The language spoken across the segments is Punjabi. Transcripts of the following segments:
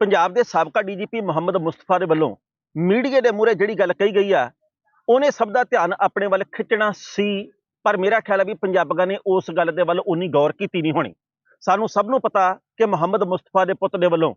ਪੰਜਾਬ ਦੇ ਸਾਬਕਾ ਡੀਜੀਪੀ ਮੁਹੰਮਦ ਮੁਸਤਫਾ ਦੇ ਵੱਲੋਂ ਮੀਡੀਆ ਦੇ ਮੂਹਰੇ ਜਿਹੜੀ ਗੱਲ ਕਹੀ ਗਈ ਆ, ਉਹਨੇ ਸਭ ਦਾ ਧਿਆਨ ਆਪਣੇ ਵੱਲ ਖਿੱਚਣਾ ਸੀ, ਪਰ ਮੇਰਾ ਖਿਆਲ ਹੈ ਵੀ ਪੰਜਾਬੀਆਂ ਨੇ ਉਸ ਗੱਲ ਦੇ ਵੱਲ ਉਨੀ ਗੌਰ ਕੀਤੀ ਨਹੀਂ ਹੋਣੀ। ਸਾਨੂੰ ਸਭ ਨੂੰ ਪਤਾ ਕਿ ਮੁਹੰਮਦ ਮੁਸਤਫਾ ਦੇ ਪੁੱਤ ਦੇ ਵੱਲੋਂ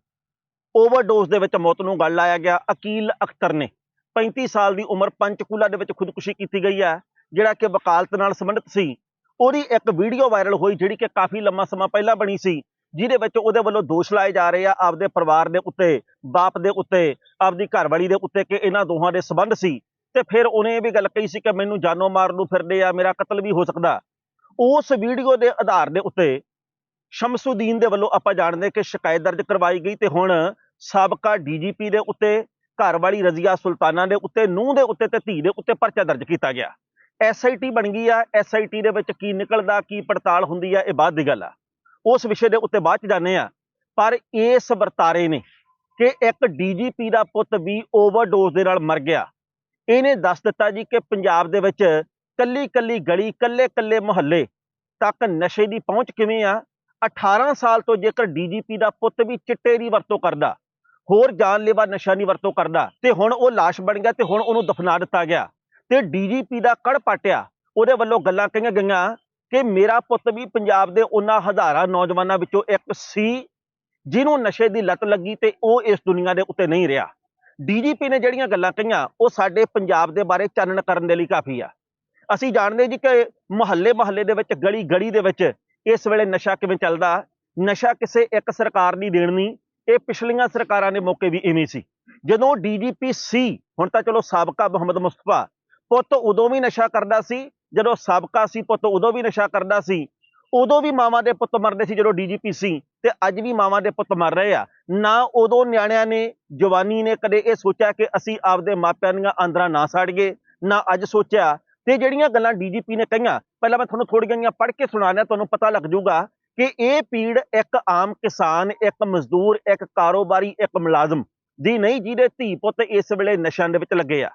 ਓਵਰਡੋਜ਼ ਦੇ ਵਿੱਚ ਮੌਤ ਨੂੰ ਗਲ ਲਾਇਆ ਗਿਆ। ਅਕੀਲ ਅਖਤਰ ਨੇ 35 ਸਾਲ ਦੀ ਉਮਰ ਪੰਚਕੂਲਾ ਦੇ ਵਿੱਚ ਖੁਦਕੁਸ਼ੀ ਕੀਤੀ ਗਈ ਹੈ ਜਿਹੜਾ ਕਿ ਵਕਾਲਤ ਨਾਲ ਸੰਬੰਧਿਤ ਸੀ। ਉਹਦੀ ਇੱਕ ਵੀਡੀਓ ਵਾਇਰਲ ਹੋਈ ਜਿਹੜੀ ਕਿ ਕਾਫੀ ਲੰਮਾ ਸਮਾਂ ਪਹਿਲਾਂ ਬਣੀ ਸੀ। ਜਿਹਦੇ ਵਿੱਚ ਉਹਦੇ ਵੱਲੋਂ ਦੋਸ਼ ਲਾਏ ਜਾ ਰਹੇ ਆ ਆਪਦੇ ਪਰਿਵਾਰ ਦੇ ਉੱਤੇ, ਬਾਪ ਦੇ ਉੱਤੇ, ਆਪਦੀ ਘਰਵਾਲੀ ਦੇ ਉੱਤੇ ਕਿ ਇਹਨਾਂ ਦੋਹਾਂ ਦੇ ਸਬੰਧ ਸੀ। ਤੇ ਫਿਰ ਉਹਨੇ ਇਹ ਵੀ ਗੱਲ ਕਹੀ ਸੀ ਕਿ ਮੈਨੂੰ ਜਾਨੋਂ ਮਾਰਨ ਨੂੰ ਫਿਰਦੇ ਆ, ਮੇਰਾ ਕਤਲ ਵੀ ਹੋ ਸਕਦਾ। ਉਸ ਵੀਡੀਓ ਦੇ ਆਧਾਰ ਦੇ ਉੱਤੇ ਸ਼ਮਸੁਦੀਨ ਦੇ ਵੱਲੋਂ ਆਪਾਂ ਜਾਣਦੇ ਕਿ ਸ਼ਿਕਾਇਤ ਦਰਜ ਕਰਵਾਈ ਗਈ ਤੇ ਹੁਣ ਸਾਬਕਾ ਡੀਜੀਪੀ ਦੇ ਉੱਤੇ, ਘਰਵਾਲੀ ਰਜ਼ੀਆ ਸੁਲਤਾਨਾ ਦੇ ਉੱਤੇ, ਨੂੰਹ ਦੇ ਉੱਤੇ ਤੇ ਧੀ ਦੇ ਉੱਤੇ ਪਰਚਾ ਦਰਜ ਕੀਤਾ ਗਿਆ। ਐਸਆਈਟੀ ਬਣ ਗਈ ਆ। ਐਸਆਈਟੀ ਦੇ ਵਿੱਚ ਕੀ ਨਿਕਲਦਾ, ਕੀ ਪੜਤਾਲ ਹੁੰਦੀ ਆ, ਇਹ ਬਾਅਦ ਦੀ ਗੱਲ ਆ। ਉਸ ਵਿਸ਼ੇ ਦੇ ਉੱਤੇ ਬਾਅਦ ਚ ਜਾਣੇ ਆ ਪਰ ਇਸ ਵਰਤਾਰੇ ਨੇ ਕਿ ਇੱਕ ਡੀਜੀਪੀ ਦਾ ਪੁੱਤ ਵੀ ਓਵਰਡੋਜ਼ ਦੇ ਨਾਲ ਮਰ ਗਿਆ। ਇਹਨੇ ਦੱਸ ਦਿੱਤਾ ਜੀ ਕਿ ਪੰਜਾਬ ਦੇ ਵਿੱਚ ਕੱਲੀ ਕੱਲੀ ਗਲੀ ਕੱਲੇ ਕੱਲੇ ਮੁਹੱਲੇ ਤੱਕ ਨਸ਼ੇ ਦੀ ਪਹੁੰਚ ਕਿਵੇਂ ਆ? 18 ਸਾਲ ਤੋਂ ਜੇਕਰ ਡੀਜੀਪੀ ਦਾ ਪੁੱਤ ਵੀ ਚਿੱਟੇ ਦੀ ਵਰਤੋਂ ਕਰਦਾ, ਹੋਰ ਜਾਨਲੇਵਾ ਨਸ਼ਾ ਦੀ ਵਰਤੋਂ ਕਰਦਾ, ਤੇ ਹੁਣ ਉਹ ਲਾਸ਼ ਬਣ ਗਿਆ ਤੇ ਹੁਣ ਉਹਨੂੰ ਦਫਨਾ ਦਿੱਤਾ ਗਿਆ। ਤੇ ਡੀਜੀਪੀ ਦਾ ਕੜ ਪਾਟਿਆ, ਉਹਦੇ ਵੱਲੋਂ ਗੱਲਾਂ ਕਹੀਆਂ ਗਈਆਂ ਕਿ ਮੇਰਾ ਪੁੱਤ ਵੀ ਪੰਜਾਬ ਦੇ ਉਹਨਾਂ ਹਜ਼ਾਰਾਂ ਨੌਜਵਾਨਾਂ ਵਿੱਚੋਂ ਇੱਕ ਸੀ, ਜਿਹਨੂੰ ਨਸ਼ੇ ਦੀ ਲਤ ਲੱਗੀ ਤੇ ਉਹ ਇਸ ਦੁਨੀਆ ਦੇ ਉੱਤੇ ਨਹੀਂ ਰਿਹਾ। ਡੀਜੀਪੀ ਨੇ ਜਿਹੜੀਆਂ ਗੱਲਾਂ ਕਹੀਆਂ, ਉਹ ਸਾਡੇ ਪੰਜਾਬ ਦੇ ਬਾਰੇ ਚਾਨਣ ਕਰਨ ਦੇ ਲਈ ਕਾਫੀ ਆ। ਅਸੀਂ ਜਾਣਦੇ ਜੀ ਕਿ ਮੁਹੱਲੇ ਮੁਹੱਲੇ ਦੇ ਵਿੱਚ ਗਲੀ ਗਲੀ ਦੇ ਵਿੱਚ ਇਸ ਵੇਲੇ ਨਸ਼ਾ ਕਿਵੇਂ ਚੱਲਦਾ? ਨਸ਼ਾ ਕਿਸੇ ਇੱਕ ਸਰਕਾਰ ਦੀ ਦੇਣ ਨਹੀਂ, ਇਹ ਪਿਛਲੀਆਂ ਸਰਕਾਰਾਂ ਦੇ ਮੌਕੇ ਵੀ ਇਵੇਂ ਸੀ। ਜਦੋਂ ਡੀਜੀਪੀ ਸੀ, ਹੁਣ ਤਾਂ ਚਲੋ ਸਾਬਕਾ ਮੁਹੰਮਦ ਮੁਸਤਫਾ, ਪੁੱਤ ਉਦੋਂ ਵੀ ਨਸ਼ਾ ਕਰਦਾ ਸੀ ਜਦੋਂ ਸਾਬਕਾ ਸੀ ਪੁੱਤ, ਉਦੋਂ ਵੀ ਨਸ਼ਾ ਕਰਦਾ ਸੀ। ਉਦੋਂ ਵੀ ਮਾਵਾਂ ਦੇ ਪੁੱਤ ਮਰਦੇ ਸੀ ਜਦੋਂ ਡੀਜੀਪੀ ਸੀ ਤੇ ਅੱਜ ਵੀ ਮਾਵਾਂ ਦੇ ਪੁੱਤ ਮਰ ਰਹੇ ਆ। ਨਾ ਉਦੋਂ ਨਿਆਣਿਆਂ ਨੇ, ਜਵਾਨੀ ਨੇ ਕਦੇ ਇਹ ਸੋਚਿਆ ਕਿ ਅਸੀਂ ਆਪਦੇ ਮਾਪਿਆਂ ਦੀਆਂ ਆਂਦਰਾਂ ਨਾ ਸਾੜੀਏ, ਨਾ ਅੱਜ ਸੋਚਿਆ। ਤੇ ਜਿਹੜੀਆਂ ਗੱਲਾਂ ਡੀਜੀਪੀ ਨੇ ਕਹੀਆਂ, ਪਹਿਲਾਂ ਮੈਂ ਤੁਹਾਨੂੰ ਥੋੜੀਆਂ ਜਿਹੀਆਂ ਪੜ੍ਹ ਕੇ ਸੁਣਾਣਾ ਤੁਹਾਨੂੰ ਪਤਾ ਲੱਗ ਜਾਊਗਾ ਕਿ ਇਹ ਪੀੜ ਇੱਕ ਆਮ ਕਿਸਾਨ, ਇੱਕ ਮਜ਼ਦੂਰ, ਇੱਕ ਕਾਰੋਬਾਰੀ, ਇੱਕ ਮੁਲਾਜ਼ਮ ਦੀ ਨਹੀਂ, ਜਿਹਦੇ ਧੀ ਪੁੱਤ ਇਸ ਵੇਲੇ ਨਸ਼ਿਆਂ ਦੇ ਵਿੱਚ ਲੱਗੇ ਆ।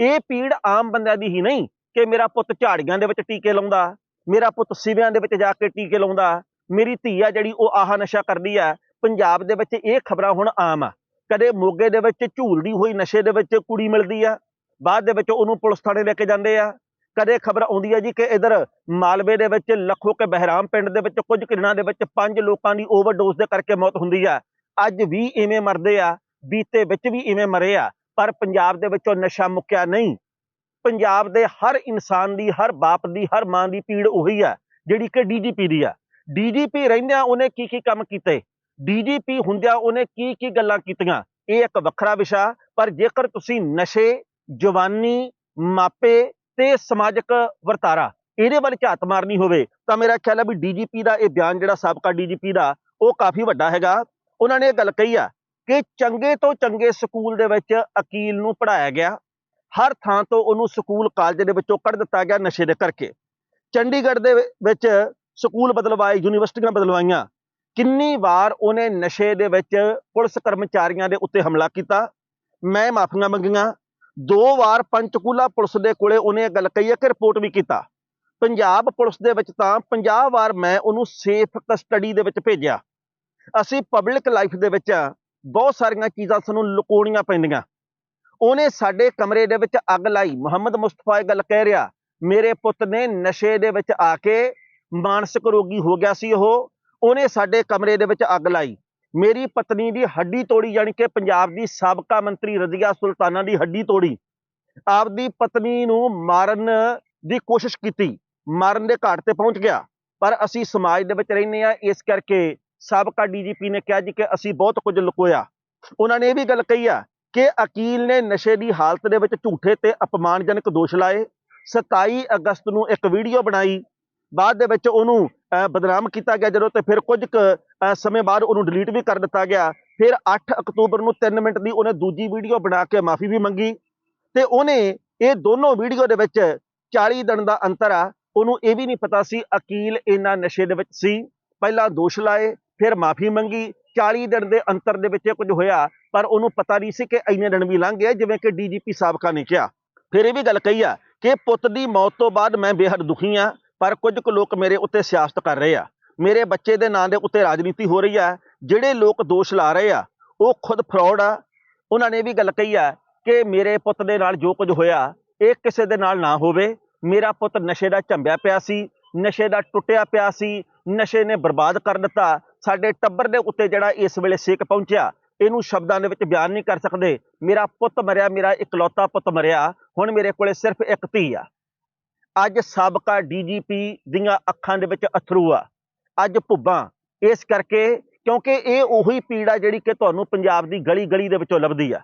ਇਹ ਪੀੜ ਆਮ ਬੰਦਿਆਂ ਦੀ ਹੀ ਨਹੀਂ ਕਿ ਮੇਰਾ ਪੁੱਤ ਝਾੜੀਆਂ ਦੇ ਵਿੱਚ ਟੀਕੇ ਲਾਉਂਦਾ, ਮੇਰਾ ਪੁੱਤ ਸਿਵਿਆਂ ਦੇ ਵਿੱਚ ਜਾ ਕੇ ਟੀਕੇ ਲਾਉਂਦਾ, ਮੇਰੀ ਧੀ ਆ ਜਿਹੜੀ ਉਹ ਆਹ ਨਸ਼ਾ ਕਰਦੀ ਆ, ਪੰਜਾਬ ਦੇ ਵਿੱਚ ਇਹ ਖਬਰਾਂ ਹੁਣ ਆਮ ਆ। ਕਦੇ ਮੋਗੇ ਦੇ ਵਿੱਚ ਝੂਲਦੀ ਹੋਈ ਨਸ਼ੇ ਦੇ ਵਿੱਚ ਕੁੜੀ ਮਿਲਦੀ ਆ, ਬਾਅਦ ਦੇ ਵਿੱਚ ਉਹਨੂੰ ਪੁਲਿਸ ਥਾਣੇ ਲੈ ਕੇ ਜਾਂਦੇ ਆ। ਕਦੇ ਖਬਰ ਆਉਂਦੀ ਹੈ ਜੀ ਕਿ ਇਧਰ ਮਾਲਵੇ ਦੇ ਵਿੱਚ ਲੱਖੋ ਕੇ ਬਹਿਰਾਮ ਪਿੰਡ ਦੇ ਵਿੱਚ ਕੁਝ ਕਿਰਨਾਂ ਦੇ ਵਿੱਚ ਪੰਜ ਲੋਕਾਂ ਦੀ ਓਵਰਡੋਜ਼ ਦੇ ਕਰਕੇ ਮੌਤ ਹੁੰਦੀ ਆ। ਅੱਜ ਵੀ ਇਵੇਂ ਮਰਦੇ ਆ, ਬੀਤੇ ਵਿੱਚ ਵੀ ਇਵੇਂ ਮਰੇ ਆ, ਪਰ ਪੰਜਾਬ ਦੇ ਵਿੱਚੋਂ ਨਸ਼ਾ ਮੁੱਕਿਆ ਨਹੀਂ। ਪੰਜਾਬ ਦੇ ਹਰ ਇਨਸਾਨ ਦੀ, ਹਰ ਬਾਪ ਦੀ, ਹਰ ਮਾਂ ਦੀ ਪੀੜ ਉਹੀ ਆ, ਜਿਹੜੀ ਕਿ ਡੀਜੀਪੀ ਦੀ ਆ। ਡੀਜੀਪੀ ਰਹਿੰਦਿਆਂ ਉਹਨੇ ਕੀ ਕੀ ਕੰਮ ਕੀਤੇ? ਡੀਜੀਪੀ ਹੁੰਦਿਆਂ ਉਹਨੇ ਕੀ ਕੀ ਗੱਲਾਂ ਕੀਤੀਆਂ? ਇਹ ਇੱਕ ਵੱਖਰਾ ਵਿਸ਼ਾ, ਪਰ ਜੇਕਰ ਤੁਸੀਂ ਨਸ਼ੇ, ਜਵਾਨੀ, ਮਾਪੇ ਤੇ ਸਮਾਜਿਕ ਵਰਤਾਰਾ, ਇਹਦੇ ਵੱਲ ਝਾਤ ਮਾਰਨੀ ਹੋਵੇ, ਤਾਂ ਮੇਰਾ ਖਿਆਲ ਹੈ ਵੀ ਡੀਜੀਪੀ ਦਾ ਇਹ ਬਿਆਨ ਜਿਹੜਾ ਸਾਬਕਾ ਡੀਜੀਪੀ ਦਾ, ਉਹ ਕਾਫੀ ਵੱਡਾ ਹੈਗਾ। ਉਹਨਾਂ ਨੇ ਇਹ ਗੱਲ ਕਹੀ ਆ ਕਿ ਚੰਗੇ ਤੋਂ ਚੰਗੇ ਸਕੂਲ ਦੇ ਵਿੱਚ ਅਕੀਲ ਨੂੰ ਪੜਾਇਆ ਗਿਆ। ਹਰ ਥਾਂ ਤੋਂ ਉਹਨੂੰ ਸਕੂਲ ਕਾਲਜ ਦੇ ਵਿੱਚੋਂ ਕੱਢ ਦਿੱਤਾ ਗਿਆ ਨਸ਼ੇ ਦੇ ਕਰਕੇ। ਚੰਡੀਗੜ੍ਹ ਦੇ ਵਿੱਚ ਸਕੂਲ ਬਦਲਵਾਏ, ਯੂਨੀਵਰਸਿਟੀਆਂ ਬਦਲਵਾਈਆਂ। ਕਿੰਨੀ ਵਾਰ ਉਹਨੇ ਨਸ਼ੇ ਦੇ ਵਿੱਚ ਪੁਲਿਸ ਕਰਮਚਾਰੀਆਂ ਦੇ ਉੱਤੇ ਹਮਲਾ ਕੀਤਾ? ਮੈਂ ਮਾਫੀਆਂ ਮੰਗੀਆਂ। ਦੋ ਵਾਰ ਪੰਚਕੂਲਾ ਪੁਲਿਸ ਦੇ ਕੋਲੇ ਉਹਨੇ ਇਹ ਗੱਲ ਕਹੀ ਹੈ ਕਿ ਰਿਪੋਰਟ ਵੀ ਕੀਤਾ। ਪੰਜਾਬ ਪੁਲਿਸ ਦੇ ਵਿੱਚ ਤਾਂ 50 ਵਾਰ ਮੈਂ ਉਹਨੂੰ ਸੇਫ ਕਸਟਡੀ ਦੇ ਵਿੱਚ ਭੇਜਿਆ। ਅਸੀਂ ਪਬਲਿਕ ਲਾਈਫ ਦੇ ਵਿੱਚ ਬਹੁਤ ਸਾਰੀਆਂ ਚੀਜ਼ਾਂ ਸਾਨੂੰ ਲੁਕਾਉਣੀਆਂ ਪੈਂਦੀਆਂ। ਉਹਨੇ ਸਾਡੇ ਕਮਰੇ ਦੇ ਵਿੱਚ ਅੱਗ ਲਾਈ। ਮੁਹੰਮਦ ਮੁਸਤਫਾ ਇਹ ਗੱਲ ਕਹਿ ਰਿਹਾ, ਮੇਰੇ ਪੁੱਤ ਨੇ ਨਸ਼ੇ ਦੇ ਵਿੱਚ ਆ ਕੇ ਮਾਨਸਿਕ ਰੋਗੀ ਹੋ ਗਿਆ ਸੀ ਉਹ। ਉਹਨੇ ਸਾਡੇ ਕਮਰੇ ਦੇ ਵਿੱਚ ਅੱਗ ਲਾਈ। ਮੇਰੀ ਪਤਨੀ ਦੀ ਹੱਡੀ ਤੋੜੀ, ਯਾਨੀ ਕਿ ਪੰਜਾਬ ਦੀ ਸਾਬਕਾ ਮੰਤਰੀ ਰਜ਼ੀਆ ਸੁਲਤਾਨਾ ਦੀ ਹੱਡੀ ਤੋੜੀ। ਆਪਦੀ ਪਤਨੀ ਨੂੰ ਮਾਰਨ ਦੀ ਕੋਸ਼ਿਸ਼ ਕੀਤੀ। ਮਾਰਨ ਦੇ ਘਾਟ ਤੇ ਪਹੁੰਚ ਗਿਆ। ਪਰ ਅਸੀਂ ਸਮਾਜ ਦੇ ਵਿੱਚ ਰਹਿੰਦੇ ਆ ਇਸ ਕਰਕੇ ਸਾਬਕਾ ਡੀਜੀਪੀ ਨੇ ਕਿਹਾ ਜੀ ਕਿ ਅਸੀਂ ਬਹੁਤ ਕੁਝ ਲੁਕੋਇਆ। ਉਹਨਾਂ ਨੇ ਇਹ ਵੀ ਗੱਲ ਕਹੀ ਆ ਕਿ ਅਕੀਲ ਨੇ ਨਸ਼ੇ ਦੀ ਹਾਲਤ ਦੇ ਵਿੱਚ ਝੂਠੇ ਤੇ ਅਪਮਾਨਜਨਕ ਦੋਸ਼ ਲਾਏ। 27 ਅਗਸਤ ਨੂੰ ਇੱਕ ਵੀਡੀਓ ਬਣਾਈ। ਬਾਅਦ ਦੇ ਵਿੱਚ ਉਹਨੂੰ ਬਦਨਾਮ ਕੀਤਾ ਗਿਆ ਜਦੋਂ ਤੇ ਫਿਰ ਕੁਝ ਕੁ, ਸਮੇਂ ਬਾਅਦ ਉਹਨੂੰ ਡਿਲੀਟ ਵੀ ਕਰ ਦਿੱਤਾ ਗਿਆ। ਫਿਰ 8 ਅਕਤੂਬਰ ਨੂੰ 3 ਮਿੰਟ ਦੀ ਉਹਨੇ ਦੂਜੀ ਵੀਡੀਓ ਬਣਾ ਕੇ ਮਾਫੀ ਵੀ ਮੰਗੀ। ਤੇ ਉਹਨੇ ਇਹ ਦੋਨੋਂ ਵੀਡੀਓ ਦੇ ਵਿੱਚ 40 ਦਿਨ ਦਾ ਅੰਤਰ ਆ। ਉਹਨੂੰ ਇਹ ਵੀ ਨਹੀਂ ਪਤਾ ਸੀ ਅਕੀਲ ਇਹਨਾਂ ਨਸ਼ੇ ਦੇ ਵਿੱਚ ਸੀ। ਪਹਿਲਾਂ ਦੋਸ਼ ਲਾਏ ਫਿਰ ਮਾਫੀ ਮੰਗੀ। 40 ਦਿਨ ਦੇ ਅੰਤਰ ਦੇ ਵਿੱਚ ਇਹ ਕੁਝ ਹੋਇਆ, ਪਰ ਉਹਨੂੰ ਪਤਾ ਨਹੀਂ ਸੀ ਕਿ ਇੰਨੇ ਦਿਨ ਵੀ ਲੰਘ ਗਏ, ਜਿਵੇਂ ਕਿ ਡੀਜੀਪੀ ਸਾਬਕਾ ਨੇ ਕਿਹਾ। ਫਿਰ ਇਹ ਵੀ ਗੱਲ ਕਹੀ ਆ ਕਿ ਪੁੱਤ ਦੀ ਮੌਤ ਤੋਂ ਬਾਅਦ ਮੈਂ ਬੇਹੱਦ ਦੁਖੀ ਆ ਪਰ ਕੁਝ ਕੁ ਲੋਕ ਮੇਰੇ ਉੱਤੇ ਸਿਆਸਤ ਕਰ ਰਹੇ ਆ। ਮੇਰੇ ਬੱਚੇ ਦੇ ਨਾਂ ਦੇ ਉੱਤੇ ਰਾਜਨੀਤੀ ਹੋ ਰਹੀ ਆ, ਜਿਹੜੇ ਲੋਕ ਦੋਸ਼ ਲਾ ਰਹੇ ਆ, ਉਹ ਖੁਦ ਫਰਾਡ ਆ। ਉਹਨਾਂ ਨੇ ਇਹ ਵੀ ਗੱਲ ਕਹੀ ਆ ਕਿ ਮੇਰੇ ਪੁੱਤ ਦੇ ਨਾਲ ਜੋ ਕੁਝ ਹੋਇਆ, ਇਹ ਕਿਸੇ ਦੇ ਨਾਲ ਨਾ ਹੋਵੇ। ਮੇਰਾ ਪੁੱਤ ਨਸ਼ੇ ਦਾ ਝੰਬਿਆ ਪਿਆ ਸੀ, ਨਸ਼ੇ ਦਾ ਟੁੱਟਿਆ ਪਿਆ ਸੀ, ਨਸ਼ੇ ਨੇ ਬਰਬਾਦ ਕਰ ਦਿੱਤਾ। ਸਾਡੇ ਟੱਬਰ ਦੇ ਉੱਤੇ ਜਿਹੜਾ ਇਸ ਵੇਲੇ ਸੇਕ ਪਹੁੰਚਿਆ, ਇਹਨੂੰ ਸ਼ਬਦਾਂ ਦੇ ਵਿੱਚ ਬਿਆਨ ਨਹੀਂ ਕਰ ਸਕਦੇ। ਮੇਰਾ ਪੁੱਤ ਮਰਿਆ, ਮੇਰਾ ਇਕਲੌਤਾ ਪੁੱਤ ਮਰਿਆ, ਹੁਣ ਮੇਰੇ ਕੋਲੇ ਸਿਰਫ ਇੱਕ ਧੀ ਆ। ਅੱਜ ਸਾਬਕਾ ਡੀਜੀਪੀ ਦੀਆਂ ਅੱਖਾਂ ਦੇ ਵਿੱਚ ਅਥਰੂ ਆ। ਅੱਜ ਭੁੱਬਾਂ। ਇਸ ਕਰਕੇ ਕਿਉਂਕਿ ਇਹ ਉਹੀ ਪੀੜਾ ਜਿਹੜੀ ਕਿ ਤੁਹਾਨੂੰ ਪੰਜਾਬ ਦੀ ਗਲੀ ਗਲੀ ਦੇ ਵਿੱਚੋਂ ਲੱਭਦੀ ਆ।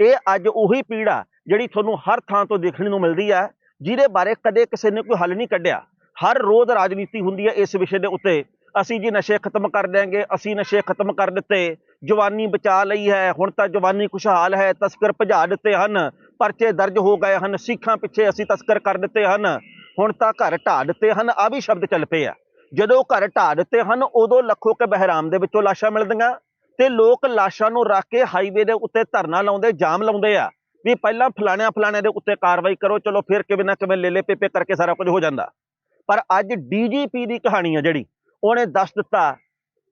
ਇਹ ਅੱਜ ਉਹੀ ਪੀੜਾ ਜਿਹੜੀ ਤੁਹਾਨੂੰ ਹਰ ਥਾਂ ਤੋਂ ਦੇਖਣ ਨੂੰ ਮਿਲਦੀ ਆ, ਜਿਹਦੇ ਬਾਰੇ ਕਦੇ ਕਿਸੇ ਨੇ ਕੋਈ ਹੱਲ ਨਹੀਂ ਕੱਢਿਆ। ਹਰ ਰੋਜ਼ ਰਾਜਨੀਤੀ ਹੁੰਦੀ ਹੈ ਇਸ ਵਿਸ਼ੇ ਦੇ ਉੱਤੇ। ਅਸੀਂ ਜੀ ਨਸ਼ੇ ਖਤਮ ਕਰ ਦਿਆਂਗੇ, ਅਸੀਂ ਨਸ਼ੇ ਖਤਮ ਕਰ ਦਿੱਤੇ। ਜਵਾਨੀ ਬਚਾ ਲਈ ਹੈ, ਹੁਣ ਤਾਂ ਜਵਾਨੀ ਖੁਸ਼ਹਾਲ ਹੈ, ਤਸਕਰ ਭਜਾ ਦਿੱਤੇ ਹਨ। ਪਰਚੇ ਦਰਜ ਹੋ ਗਏ ਹਨ, ਸਿੱਖਾਂ ਪਿੱਛੇ ਅਸੀਂ ਤਸਕਰ ਕਰ ਦਿੱਤੇ ਹਨ। ਹੁਣ ਤਾਂ ਘਰ ਢਾਹ ਦਿੱਤੇ ਹਨ ਆ ਵੀ ਸ਼ਬਦ ਚੱਲ ਪਏ ਆ ਜਦੋਂ ਘਰ ਢਾਹ ਦਿੱਤੇ ਹਨ, ਉਦੋਂ ਲੱਖੋ ਕੇ ਬਹਿਰਾਮ ਦੇ ਵਿੱਚੋਂ ਲਾਸ਼ਾਂ ਮਿਲਦੀਆਂ। ਤੇ ਲੋਕ ਲਾਸ਼ਾਂ ਨੂੰ ਰੱਖ ਕੇ ਹਾਈਵੇ ਦੇ ਉੱਤੇ ਧਰਨਾ ਲਾਉਂਦੇ, ਜਾਮ ਲਾਉਂਦੇ ਆ। ਵੀ ਪਹਿਲਾਂ ਫਲਾਣਿਆਂ ਫਲਾਣਿਆਂ ਦੇ ਉੱਤੇ ਕਾਰਵਾਈ ਕਰੋ, ਚਲੋ ਫਿਰ ਕਿਵੇਂ ਨਾ ਕਿਵੇਂ ਲੇਲੇ ਪੇਪੇ ਕਰਕੇ ਸਾਰਾ ਕੁਝ ਹੋ ਜਾਂਦਾ। ਪਰ ਅੱਜ ਡੀਜੀਪੀ ਦੀ ਕਹਾਣੀ ਆ ਜਿਹੜੀ ਉਹਨੇ ਦੱਸ ਦਿੱਤਾ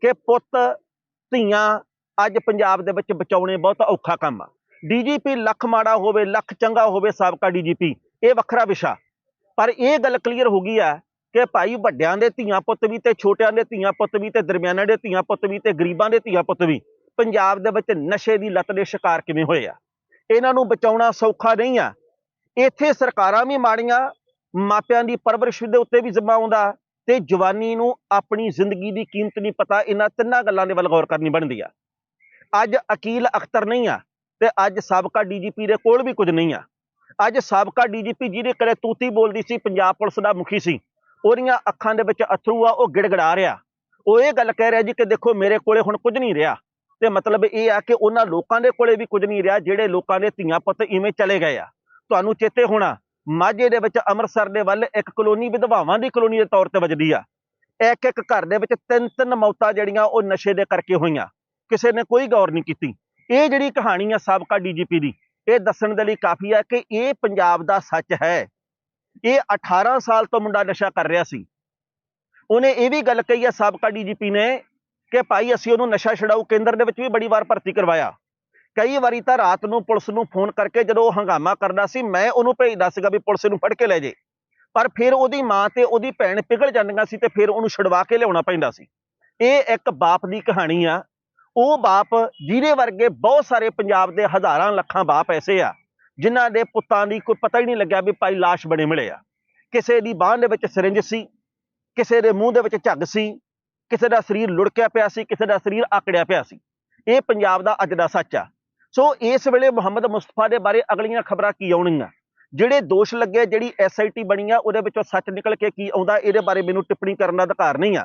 ਕਿ ਪੁੱਤ, ਧੀਆਂ ਅੱਜ ਪੰਜਾਬ ਦੇ ਵਿੱਚ ਬਚਾਉਣੇ ਬਹੁਤ ਔਖਾ ਕੰਮ ਆ। ਡੀਜੀਪੀ ਲੱਖ ਮਾੜਾ ਹੋਵੇ, ਲੱਖ ਚੰਗਾ ਹੋਵੇ, ਸਾਬਕਾ ਡੀਜੀਪੀ ਇਹ ਵੱਖਰਾ ਵਿਸ਼ਾ। ਪਰ ਇਹ ਗੱਲ ਕਲੀਅਰ ਹੋ ਗਈ ਆ ਕਿ ਭਾਈ ਵੱਡਿਆਂ ਦੇ ਧੀਆਂ ਪੁੱਤ ਵੀ ਤੇ ਛੋਟਿਆਂ ਦੇ ਧੀਆਂ ਪੁੱਤ ਵੀ ਤੇ ਦਰਮਿਆਨਾਂ ਦੇ ਧੀਆਂ ਪੁੱਤ ਵੀ ਤੇ ਗਰੀਬਾਂ ਦੇ ਧੀਆਂ ਪੁੱਤ ਵੀ ਪੰਜਾਬ ਦੇ ਵਿੱਚ ਨਸ਼ੇ ਦੀ ਲੱਤ ਦੇ ਸ਼ਿਕਾਰ ਕਿਵੇਂ ਹੋਏ ਆ? ਇਹਨਾਂ ਨੂੰ ਬਚਾਉਣਾ ਸੌਖਾ ਨਹੀਂ ਆ। ਇੱਥੇ ਸਰਕਾਰਾਂ ਵੀ ਮਾੜੀਆਂ, ਮਾਪਿਆਂ ਦੀ ਪਰਵਰਿਸ਼ ਦੇ ਉੱਤੇ ਵੀ ਜ਼ਿੰਮਾ ਆਉਂਦਾ। ਤੇ ਜਵਾਨੀ ਨੂੰ ਆਪਣੀ ਜ਼ਿੰਦਗੀ ਦੀ ਕੀਮਤ ਨਹੀਂ ਪਤਾ, ਇਹਨਾਂ ਤਿੰਨਾਂ ਗੱਲਾਂ ਦੇ ਵੱਲ ਗੌਰ ਕਰਨੀ ਬਣਦੀ ਆ। ਅੱਜ ਅਕੀਲ ਅਖਤਰ ਨਹੀਂ ਆ ਤੇ ਅੱਜ ਸਾਬਕਾ ਡੀਜੀਪੀ ਦੇ ਕੋਲ ਵੀ ਕੁਝ ਨਹੀਂ ਆ। ਅੱਜ ਸਾਬਕਾ ਡੀਜੀਪੀ ਜਿਹਦੇ ਕਰੇ ਤੂਤੀ ਬੋਲਦੀ ਸੀ, ਪੰਜਾਬ ਪੁਲਿਸ ਦਾ ਮੁਖੀ ਸੀ, ਉਹਦੀਆਂ ਅੱਖਾਂ ਦੇ ਵਿੱਚ ਅਥਰੂ ਆ, ਉਹ ਗਿੜਗੜਾ ਰਿਹਾ। ਉਹ ਇਹ ਗੱਲ ਕਹਿ ਰਿਹਾ ਜੀ ਕਿ ਦੇਖੋ ਮੇਰੇ ਕੋਲੇ ਹੁਣ ਕੁਝ ਨਹੀਂ ਰਿਹਾ। ਤੇ ਮਤਲਬ ਇਹ ਆ ਕਿ ਉਹਨਾਂ ਲੋਕਾਂ ਦੇ ਕੋਲੇ ਵੀ ਕੁਝ ਨਹੀਂ ਰਿਹਾ, ਜਿਹੜੇ ਲੋਕਾਂ ਦੇ ਧੀਆਂ ਪੁੱਤ ਇਵੇਂ ਚਲੇ ਗਏ ਆ। ਤੁਹਾਨੂੰ ਚੇਤੇ ਹੋਣਾ ਮਾਝੇ ਦੇ ਵਿੱਚ ਅੰਮ੍ਰਿਤਸਰ ਦੇ ਵੱਲ ਇੱਕ ਕਲੋਨੀ ਵਿਧਵਾਵਾਂ ਦੀ ਕਲੋਨੀ ਦੇ ਤੌਰ ਤੇ ਵੱਜਦੀ ਆ। ਇੱਕ ਇੱਕ ਘਰ ਦੇ ਵਿੱਚ ਤਿੰਨ ਤਿੰਨ ਮੌਤਾਂ ਜਿਹੜੀਆਂ ਉਹ ਨਸ਼ੇ ਦੇ ਕਰਕੇ ਹੋਈਆਂ। ਕਿਸੇ ਨੇ ਕੋਈ ਗੌਰ ਨਹੀਂ ਕੀਤੀ। ਇਹ ਜਿਹੜੀ ਕਹਾਣੀ ਆ ਸਾਬਕਾ ਡੀਜੀਪੀ ਦੀ, ਇਹ ਦੱਸਣ ਦੇ ਲਈ ਕਾਫੀ ਆ ਕਿ ਇਹ ਪੰਜਾਬ ਦਾ ਸੱਚ ਹੈ। ਇਹ 18 ਸਾਲ ਤੋਂ ਮੁੰਡਾ ਨਸ਼ਾ ਕਰ ਰਿਹਾ ਸੀ। ਉਹਨੇ ਇਹ ਵੀ ਗੱਲ ਕਹੀ ਹੈ ਸਾਬਕਾ ਡੀਜੀਪੀ ਨੇ ਕਿ ਭਾਈ ਅਸੀਂ ਉਹਨੂੰ ਨਸ਼ਾ ਛਡਾਊ ਕੇਂਦਰ ਦੇ ਵਿੱਚ ਵੀ ਬੜੀ ਵਾਰ ਭਰਤੀ ਕਰਵਾਇਆ। ਕਈ ਵਾਰੀ ਤਾਂ ਰਾਤ ਨੂੰ ਪੁਲਿਸ ਨੂੰ ਫੋਨ ਕਰਕੇ ਜਦੋਂ ਉਹ ਹੰਗਾਮਾ ਕਰਦਾ ਸੀ, ਮੈਂ ਉਹਨੂੰ ਭੇਜਦਾ ਸੀਗਾ ਵੀ ਪੁਲਿਸ ਨੂੰ ਫੜ ਕੇ ਲੈ ਜੇ। ਪਰ ਫਿਰ ਉਹਦੀ ਮਾਂ ਤੇ ਉਹਦੀ ਭੈਣ ਪਿਘਲ ਜਾਂਦੀਆਂ ਸੀ ਤੇ ਫਿਰ ਉਹਨੂੰ ਛਡਵਾ ਕੇ ਲਿਆਉਣਾ ਪੈਂਦਾ ਸੀ। ਇਹ ਇੱਕ ਬਾਪ ਦੀ ਕਹਾਣੀ ਆ। ਉਹ ਬਾਪ ਜਿਹਦੇ ਵਰਗੇ ਬਹੁਤ ਸਾਰੇ ਪੰਜਾਬ ਦੇ ਹਜ਼ਾਰਾਂ ਲੱਖਾਂ ਬਾਪ ਐਸੇ ਆ, ਜਿਨ੍ਹਾਂ ਦੇ ਪੁੱਤਾਂ ਦੀ ਕੋਈ ਪਤਾ ਹੀ ਨਹੀਂ ਲੱਗਿਆ ਵੀ ਭਾਈ ਲਾਸ਼ ਬਣੇ ਮਿਲੇ ਆ। ਕਿਸੇ ਦੀ ਬਾਹ ਦੇ ਵਿੱਚ ਸਿਰਿੰਜ ਸੀ, ਕਿਸੇ ਦੇ ਮੂੰਹ ਦੇ ਵਿੱਚ ਝੱਗ ਸੀ, ਕਿਸੇ ਦਾ ਸਰੀਰ ਲੁੜਕਿਆ ਪਿਆ ਸੀ, ਕਿਸੇ ਦਾ ਸਰੀਰ ਆਕੜਿਆ ਪਿਆ ਸੀ। ਇਹ ਪੰਜਾਬ ਦਾ ਅੱਜ ਦਾ ਸੱਚ ਆ। ਸੋ ਇਸ ਵੇਲੇ ਮੁਹੰਮਦ ਮੁਸਤਫਾ ਦੇ ਬਾਰੇ ਅਗਲੀਆਂ ਖਬਰਾਂ ਕੀ ਆਉਣਗੀਆਂ? ਜਿਹੜੇ ਦੋਸ਼ ਲੱਗੇ, ਜਿਹੜੀ ਐਸਆਈਟੀ ਬਣੀ ਆ, ਉਹਦੇ ਵਿੱਚੋਂ ਸੱਚ ਨਿਕਲ ਕੇ ਕੀ ਆਉਂਦਾ, ਇਹਦੇ ਬਾਰੇ ਮੈਨੂੰ ਟਿੱਪਣੀ ਕਰਨ ਦਾ ਅਧਿਕਾਰ ਨਹੀਂ ਆ।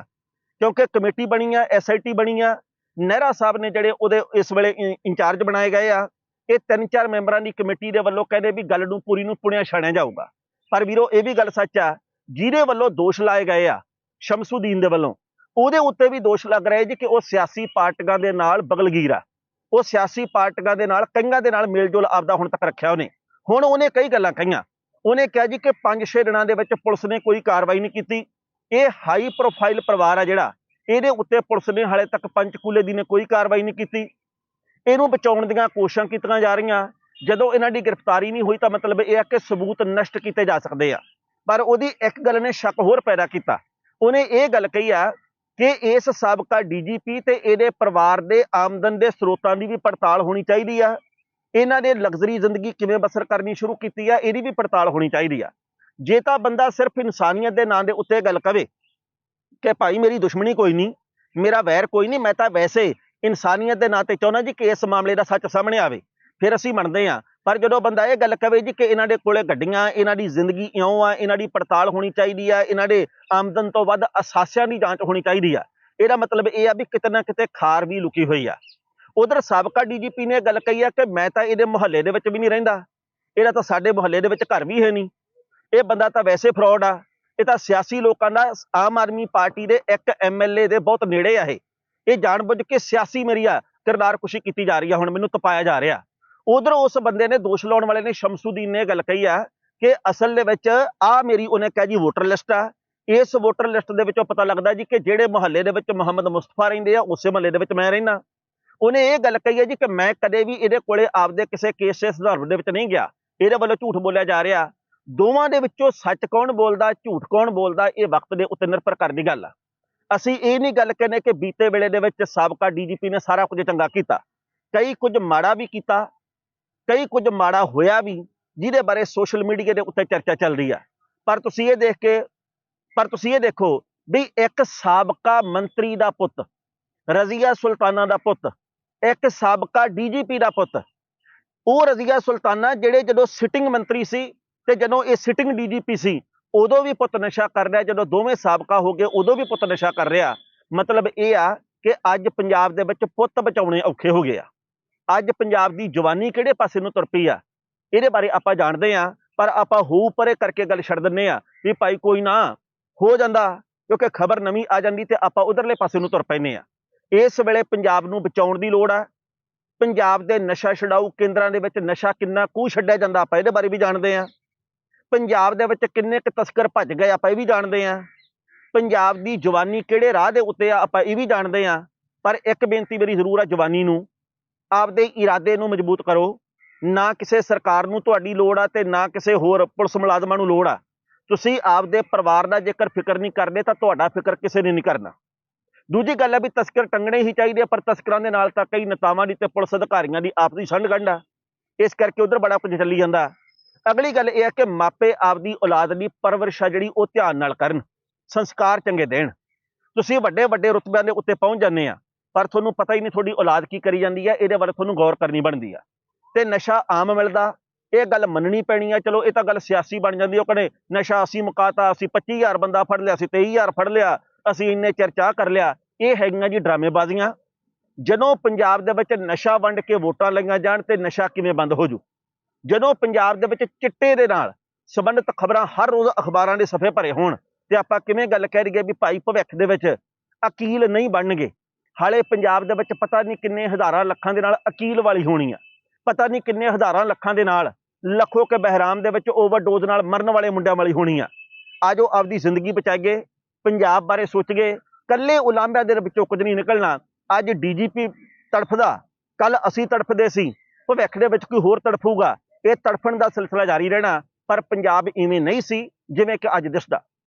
ਕਿਉਂਕਿ ਕਮੇਟੀ ਬਣੀ ਆ ਐਸਆਈਟੀ ਬਣੀ ਆ, ਨਹਿਰਾ ਸਾਹਿਬ ਨੇ ਜਿਹੜੇ ਉਹਦੇ ਇਸ ਵੇਲੇ ਇ- ਇੰਚਾਰਜ ਬਣਾਏ ਗਏ ਆ, ਇਹ ਤਿੰਨ ਚਾਰ ਮੈਂਬਰਾਂ ਦੀ ਕਮੇਟੀ ਦੇ ਵੱਲੋਂ ਕਹਿੰਦੇ ਵੀ ਗੱਲ ਨੂੰ ਪੂਰੀ ਨੂੰ ਪੁਣਿਆ ਛਾਣਿਆ ਜਾਊਗਾ। ਪਰ ਵੀਰੋ, ਇਹ ਵੀ ਗੱਲ ਸੱਚ ਆ, ਜਿਹਦੇ ਵੱਲੋਂ ਦੋਸ਼ ਲਾਏ ਗਏ ਆ, ਸ਼ਮਸੂਦੀਨ ਦੇ ਵੱਲੋਂ, ਉਹਦੇ ਉੱਤੇ ਵੀ ਦੋਸ਼ ਲੱਗ ਰਿਹਾ ਜੀ ਕਿ ਉਹ ਸਿਆਸੀ ਪਾਰਟੀਆਂ ਦੇ ਨਾਲ ਬਗਲਗੀਰ ਆ। ਉਹ ਸਿਆਸੀ ਪਾਰਟੀਆਂ ਦੇ ਨਾਲ, ਕਈਆਂ ਦੇ ਨਾਲ ਮੇਲਜੋਲ ਆਪਦਾ ਹੁਣ ਤੱਕ ਰੱਖਿਆ ਉਹਨੇ। ਹੁਣ ਉਹਨੇ ਕਈ ਗੱਲਾਂ ਕਹੀਆਂ। ਉਹਨੇ ਕਿਹਾ ਜੀ ਕਿ 5-6 ਦਿਨਾਂ ਦੇ ਵਿੱਚ ਪੁਲਿਸ ਨੇ ਕੋਈ ਕਾਰਵਾਈ ਨਹੀਂ ਕੀਤੀ। ਇਹ ਹਾਈ ਪ੍ਰੋਫਾਈਲ ਪਰਿਵਾਰ ਆ ਜਿਹੜਾ, ਇਹਦੇ ਉੱਤੇ ਪੁਲਿਸ ਨੇ ਹਾਲੇ ਤੱਕ ਪੰਚਕੂਲੇ ਦੀ ਨੇ ਕੋਈ ਕਾਰਵਾਈ ਨਹੀਂ ਕੀਤੀ। ਇਹਨੂੰ ਬਚਾਉਣ ਦੀਆਂ ਕੋਸ਼ਿਸ਼ਾਂ ਕੀਤੀਆਂ ਜਾ ਰਹੀਆਂ। ਜਦੋਂ ਇਹਨਾਂ ਦੀ ਗ੍ਰਿਫਤਾਰੀ ਨਹੀਂ ਹੋਈ ਤਾਂ ਮਤਲਬ ਇਹ ਹੈ ਕਿ ਸਬੂਤ ਨਸ਼ਟ ਕੀਤੇ ਜਾ ਸਕਦੇ ਆ। ਪਰ ਉਹਦੀ ਇੱਕ ਗੱਲ ਨੇ ਸ਼ੱਕ ਹੋਰ ਪੈਦਾ ਕੀਤਾ। ਉਹਨੇ ਇਹ ਗੱਲ ਕਹੀ ਆ ਕਿ ਇਸ ਸਾਬਕਾ ਡੀਜੀਪੀ ਤੇ ਇਹਦੇ ਪਰਿਵਾਰ ਦੇ ਆਮਦਨ ਦੇ ਸਰੋਤਾਂ ਦੀ ਵੀ ਪੜਤਾਲ ਹੋਣੀ ਚਾਹੀਦੀ ਆ। ਇਹਨਾਂ ਨੇ ਲਗਜ਼ਰੀ ਜ਼ਿੰਦਗੀ ਕਿਵੇਂ ਬਸਰ ਕਰਨੀ ਸ਼ੁਰੂ ਕੀਤੀ ਆ, ਇਹਦੀ ਵੀ ਪੜਤਾਲ ਹੋਣੀ ਚਾਹੀਦੀ ਆ। ਜੇ ਤਾਂ ਬੰਦਾ ਸਿਰਫ ਇਨਸਾਨੀਅਤ ਦੇ ਨਾਂ ਦੇ ਉੱਤੇ ਗੱਲ ਕਵੇ ਕਿ ਭਾਈ ਮੇਰੀ ਦੁਸ਼ਮਣੀ ਕੋਈ ਨਹੀਂ, ਮੇਰਾ ਵੈਰ ਕੋਈ ਨਹੀਂ, ਮੈਂ ਤਾਂ ਵੈਸੇ ਇਨਸਾਨੀਅਤ ਦੇ ਨਾਂ ਤੇ ਚਾਹੁੰਦਾ ਜੀ ਕਿ ਇਸ ਮਾਮਲੇ ਦਾ ਸੱਚ ਸਾਹਮਣੇ ਆਵੇ। ਫਿਰ ਅਸੀਂ ਮੰਨਦੇ ਹਾਂ ਪਰ ਜਦੋਂ ਬੰਦਾ ਇਹ ਗੱਲ ਕਵੇ ਜੀ ਕਿ ਇਹਨਾਂ ਦੇ ਕੋਲੇ ਗੱਡੀਆਂ, ਇਹਨਾਂ ਦੀ ਜ਼ਿੰਦਗੀ ਇਉਂ ਆ, ਇਹਨਾਂ ਦੀ ਪੜਤਾਲ ਹੋਣੀ ਚਾਹੀਦੀ ਆ, ਇਹਨਾਂ ਦੇ ਆਮਦਨ ਤੋਂ ਵੱਧ ਅਸਾਸਿਆਂ ਦੀ ਜਾਂਚ ਹੋਣੀ ਚਾਹੀਦੀ ਆ, ਇਹਦਾ ਮਤਲਬ ਇਹ ਆ ਵੀ ਕਿਤੇ ਨਾ ਕਿਤੇ ਖਾਰ ਵੀ ਲੁਕੀ ਹੋਈ ਆ। ਉਧਰ ਸਾਬਕਾ ਡੀਜੀਪੀ ਨੇ ਇਹ ਗੱਲ ਕਹੀ ਆ ਕਿ ਮੈਂ ਤਾਂ ਇਹਦੇ ਮੁਹੱਲੇ ਦੇ ਵਿੱਚ ਵੀ ਨਹੀਂ ਰਹਿੰਦਾ, ਇਹਦਾ ਤਾਂ ਸਾਡੇ ਮੁਹੱਲੇ ਦੇ ਵਿੱਚ ਘਰ ਵੀ ਹੈ ਨਹੀਂ। ਇਹ ਬੰਦਾ ਤਾਂ ਵੈਸੇ ਫਰਾਡ ਆ, ਇਹ ਤਾਂ ਸਿਆਸੀ ਲੋਕਾਂ ਦਾ ਆਮ ਆਦਮੀ ਪਾਰਟੀ ਦੇ ਇੱਕ ਐਮਐਲਏ ਦੇ ਬਹੁਤ ਨੇੜੇ ਆ ਇਹ। ਇਹ ਜਾਣਬੁੱਝ ਕੇ ਸਿਆਸੀ ਮੇਰੀ ਆ ਕਿਰਦਾਰ ਕੁਸ਼ੀ ਕੀਤੀ ਜਾ ਰਹੀ ਆ, ਹੁਣ ਮੈਨੂੰ ਤਪਾਇਆ ਜਾ ਰਿਹਾ। ਉਧਰ ਉਸ ਬੰਦੇ ਨੇ ਦੋਸ਼ ਲਾਉਣ ਵਾਲੇ ਨੇ ਸ਼ਮਸੂਦੀਨ ਨੇ ਇਹ ਗੱਲ ਕਹੀ ਆ ਕਿ ਅਸਲ ਦੇ ਵਿੱਚ ਆ ਮੇਰੀ ਉਹਨੇ ਕਿਹਾ ਜੀ ਵੋਟਰ ਲਿਸਟ ਆ। ਇਸ ਵੋਟਰ ਲਿਸਟ ਦੇ ਵਿੱਚੋਂ ਪਤਾ ਲੱਗਦਾ ਜੀ ਕਿ ਜਿਹੜੇ ਮੁਹੱਲੇ ਦੇ ਵਿੱਚ ਮੁਹੰਮਦ ਮੁਸਤਫਾ ਰਹਿੰਦੇ ਆ, ਉਸੇ ਮੁਹੱਲੇ ਦੇ ਵਿੱਚ ਮੈਂ ਰਹਿਣਾ ਉਹਨੇ ਇਹ ਗੱਲ ਕਹੀ ਹੈ ਜੀ ਕਿ ਮੈਂ ਕਦੇ ਵੀ ਇਹਦੇ ਕੋਲੇ ਆਪਦੇ ਕਿਸੇ ਕੇਸ ਦੇ ਸੰਦਰਭ ਦੇ ਵਿੱਚ ਨਹੀਂ ਗਿਆ। ਇਹਦੇ ਵੱਲੋਂ ਝੂਠ ਬੋਲਿਆ ਜਾ ਰਿਹਾ। ਦੋਵਾਂ ਦੇ ਵਿੱਚੋਂ ਸੱਚ ਕੌਣ ਬੋਲਦਾ, ਝੂਠ ਕੌਣ ਬੋਲਦਾ, ਇਹ ਵਕਤ ਦੇ ਉੱਤੇ ਨਿਰਭਰ ਕਰਦੀ ਗੱਲ ਆ। ਅਸੀਂ ਇਹ ਨਹੀਂ ਗੱਲ ਕਹਿੰਦੇ ਕਿ ਬੀਤੇ ਵੇਲੇ ਦੇ ਵਿੱਚ ਸਾਬਕਾ ਡੀਜੀਪੀ ਨੇ ਸਾਰਾ ਕੁਝ ਚੰਗਾ ਕੀਤਾ। ਕਈ ਕੁਝ ਮਾੜਾ ਵੀ ਕੀਤਾ। ਕਈ ਕੁਝ ਮਾੜਾ ਹੋਇਆ ਵੀ, ਜਿਹਦੇ ਬਾਰੇ ਸੋਸ਼ਲ ਮੀਡੀਆ ਦੇ ਉੱਤੇ ਚਰਚਾ ਚੱਲ ਰਹੀ ਆ। ਪਰ ਤੁਸੀਂ ਇਹ ਦੇਖ ਕੇ, ਪਰ ਤੁਸੀਂ ਇਹ ਦੇਖੋ ਵੀ ਇੱਕ ਸਾਬਕਾ ਮੰਤਰੀ ਦਾ ਪੁੱਤ, ਰਜ਼ੀਆ ਸੁਲਤਾਨਾ ਦਾ ਪੁੱਤ, ਇੱਕ ਸਾਬਕਾ ਡੀਜੀਪੀ ਦਾ ਪੁੱਤ, ਉਹ ਰਜ਼ੀਆ ਸੁਲਤਾਨਾ ਜਿਹੜੇ ਜਦੋਂ ਸਿਟਿੰਗ ਮੰਤਰੀ ਸੀ ਤੇ ਜਦੋਂ ਇਹ ਸਿਟਿੰਗ ਡੀਜੀਪੀ ਸੀ, ਉਦੋਂ ਵੀ ਪੁੱਤ ਨਸ਼ਾ ਕਰ ਰਿਹਾ, ਜਦੋਂ ਦੋਵੇਂ ਸਾਬਕਾ ਹੋ ਗਏ, ਉਦੋਂ ਵੀ ਪੁੱਤ ਨਸ਼ਾ ਕਰ ਰਿਹਾ। ਮਤਲਬ ਇਹ ਆ ਕਿ ਅੱਜ ਪੰਜਾਬ ਦੇ ਵਿੱਚ ਪੁੱਤ ਬਚਾਉਣੇ ਔਖੇ ਹੋ ਗਏ ਆ। ਅੱਜ ਪੰਜਾਬ ਦੀ ਜਵਾਨੀ ਕਿਹੜੇ ਪਾਸੇ ਨੂੰ ਤੁਰ ਪਈ ਆ? ਇਹਦੇ ਬਾਰੇ ਆਪਾਂ ਜਾਣਦੇ ਆ ਪਰ ਆਪਾਂ ਹੋ ਪਰੇ ਕਰਕੇ ਗੱਲ ਛੱਡ ਦਿੰਨੇ ਆ ਵੀ ਭਾਈ ਕੋਈ ਨਾ, ਹੋ ਜਾਂਦਾ, ਕਿਉਂਕਿ ਖਬਰ ਨਵੀਂ ਆ ਜਾਂਦੀ ਤੇ ਆਪਾਂ ਉਧਰਲੇ ਪਾਸੇ ਨੂੰ ਤੁਰ ਪੈਨੇ ਆ ਇਸ ਵੇਲੇ ਪੰਜਾਬ ਨੂੰ ਬਚਾਉਣ ਦੀ ਲੋੜ ਆ। ਪੰਜਾਬ ਦੇ ਨਸ਼ਾ ਛਡਾਊ ਕੇਂਦਰਾਂ ਦੇ ਵਿੱਚ ਨਸ਼ਾ ਕਿੰਨਾ ਕੂ ਛੱਡਿਆ ਜਾਂਦਾ ਆਪਾਂ ਇਹਦੇ ਬਾਰੇ ਵੀ ਜਾਣਦੇ ਆ ਪੰਜਾਬ ਦੇ ਵਿੱਚ ਕਿੰਨੇ ਕੁ ਤਸਕਰ ਭੱਜ ਗਏ ਆਪਾਂ ਇਹ ਵੀ ਜਾਣਦੇ ਆ ਪੰਜਾਬ ਦੀ ਜਵਾਨੀ ਕਿਹੜੇ ਰਾਹ ਦੇ ਉੱਤੇ ਆ ਆਪਾਂ ਇਹ ਵੀ ਜਾਣਦੇ ਆ ਪਰ ਇੱਕ ਬੇਨਤੀ ਮੇਰੀ ਜ਼ਰੂਰ ਆ ਜਵਾਨੀ ਨੂੰ ਆਪਦੇ ਇਰਾਦੇ ਨੂੰ ਮਜ਼ਬੂਤ ਕਰੋ। ਨਾ ਕਿਸੇ ਸਰਕਾਰ ਨੂੰ ਤੁਹਾਡੀ ਲੋੜ ਆ ਤੇ ਨਾ ਕਿਸੇ ਹੋਰ ਪੁਲਿਸ ਮੁਲਾਜ਼ਮਾਂ ਨੂੰ ਲੋੜ ਆ। ਤੁਸੀਂ ਆਪਦੇ ਪਰਿਵਾਰ ਦਾ ਜੇਕਰ ਫਿਕਰ ਨਹੀਂ ਕਰਦੇ ਤਾਂ ਤੁਹਾਡਾ ਫਿਕਰ ਕਿਸੇ ਨੇ ਨਹੀਂ ਕਰਨਾ। ਦੂਜੀ ਗੱਲ ਹੈ ਵੀ ਤਸਕਰ ਟੰਗਣੇ ਹੀ ਚਾਹੀਦੇ ਆ, ਪਰ ਤਸਕਰਾਂ ਦੇ ਨਾਲ ਤਾਂ ਕਈ ਨੇਤਾਵਾਂ ਦੀ ਤੇ ਪੁਲਿਸ ਅਧਿਕਾਰੀਆਂ ਦੀ ਆਪਦੀ ਸੰਡ ਗੰਢ ਆ। ਇਸ ਕਰਕੇ ਉਧਰ ਬੜਾ ਕੁਝ ਚੱਲੀ ਜਾਂਦਾ। ਅਗਲੀ ਗੱਲ ਇਹ ਹੈ ਕਿ ਮਾਪੇ ਆਪਦੀ ਔਲਾਦ ਦੀ ਪਰਵਰਿਸ਼ ਆ ਜਿਹੜੀ ਉਹ ਧਿਆਨ ਨਾਲ ਕਰਨ, ਸੰਸਕਾਰ ਚੰਗੇ ਦੇਣ। ਤੁਸੀਂ ਵੱਡੇ ਵੱਡੇ ਰੁਤਬਿਆਂ ਦੇ ਉੱਤੇ ਪਹੁੰਚ ਜਾਂਦੇ ਆ। ਪਰ ਤੁਹਾਨੂੰ ਪਤਾ ਹੀ ਨਹੀਂ ਤੁਹਾਡੀ ਔਲਾਦ ਕੀ ਕਰੀ ਜਾਂਦੀ ਹੈ, ਇਹਦੇ ਬਾਰੇ ਤੁਹਾਨੂੰ ਗੌਰ ਕਰਨੀ ਬਣਦੀ ਆ। ਤੇ ਨਸ਼ਾ ਆਮ ਮਿਲਦਾ, ਇਹ ਗੱਲ ਮੰਨਣੀ ਪੈਣੀ ਆ, ਚਲੋ ਇਹ ਤਾਂ ਗੱਲ ਸਿਆਸੀ ਬਣ ਜਾਂਦੀ ਉਹ ਕਹਿੰਦੇ ਨਸ਼ਾ ਅਸੀਂ ਮੁਕਾਤਾ, ਅਸੀਂ 25000 ਬੰਦਾ ਫੜ ਲਿਆ, ਅਸੀਂ 23000 ਫੜ ਲਿਆ, ਅਸੀਂ ਇੰਨੇ ਚਰਚਾ ਕਰ ਲਿਆ, ਇਹ ਹੈਗੀਆਂ ਜੀ ਡਰਾਮੇਬਾਜ਼ੀਆਂ। ਜਦੋਂ ਪੰਜਾਬ ਦੇ ਵਿੱਚ ਨਸ਼ਾ ਵੰਡ ਕੇ ਵੋਟਾਂ ਲਈਆਂ ਜਾਣ ਤੇ ਨਸ਼ਾ ਕਿਵੇਂ ਬੰਦ ਹੋ ਜੂ? ਜਦੋਂ ਪੰਜਾਬ ਦੇ ਵਿੱਚ ਚਿੱਟੇ ਦੇ ਨਾਲ ਸੰਬੰਧਿਤ ਖਬਰਾਂ ਹਰ ਰੋਜ਼ ਅਖਬਾਰਾਂ ਦੇ ਸਫੇ ਭਰੇ ਹੋਣ, ਤੇ ਆਪਾਂ ਕਿਵੇਂ ਗੱਲ ਕਹਿ ਰਹੀਏ ਵੀ ਭਾਈ ਭਵਿੱਖ ਦੇ ਵਿੱਚ ਅਕੀਲ ਨਹੀਂ ਬਣਨਗੇ ਹਾਲੇ ਪੰਜਾਬ ਦੇ ਵਿੱਚ ਪਤਾ ਨਹੀਂ ਕਿੰਨੇ ਹਜ਼ਾਰਾਂ ਲੱਖਾਂ ਦੇ ਨਾਲ ਅਕੀਲ ਵਾਲੀ ਹੋਣੀ ਆ। ਪਤਾ ਨਹੀਂ ਕਿੰਨੇ ਹਜ਼ਾਰਾਂ ਲੱਖਾਂ ਦੇ ਨਾਲ ਲੱਖੋ ਕੇ ਬਹਿਰਾਮ ਦੇ ਵਿੱਚ ਓਵਰਡੋਜ਼ ਨਾਲ ਮਰਨ ਵਾਲੇ ਮੁੰਡਿਆਂ ਵਾਲੀ ਹੋਣੀ ਆ। ਆਜੋ ਆਪਦੀ ਜ਼ਿੰਦਗੀ ਬਚਾਈਏ ਪੰਜਾਬ ਬਾਰੇ ਸੋਚੀਏ ਕੱਲੇ ਉਲਾਂਭਿਆਂ ਦੇ ਵਿੱਚੋਂ ਕੁਝ ਨਹੀਂ ਨਿਕਲਣਾ। ਅੱਜ ਡੀਜੀਪੀ ਤੜਫਦਾ, ਕੱਲ ਅਸੀਂ ਤੜਫਦੇ ਸੀ, ਭਵਿੱਖ ਦੇ ਵਿੱਚ ਕੋਈ ਹੋਰ ਤੜਫੂਗਾ। ਇਹ ਤੜਫਣ ਦਾ ਸਿਲਸਿਲਾ ਜਾਰੀ ਰਹਿਣਾ, ਪਰ ਪੰਜਾਬ ਇਵੇਂ ਨਹੀਂ ਸੀ, ਜਿਵੇਂ ਕਿ ਅੱਜ ਦਿਸਦਾ।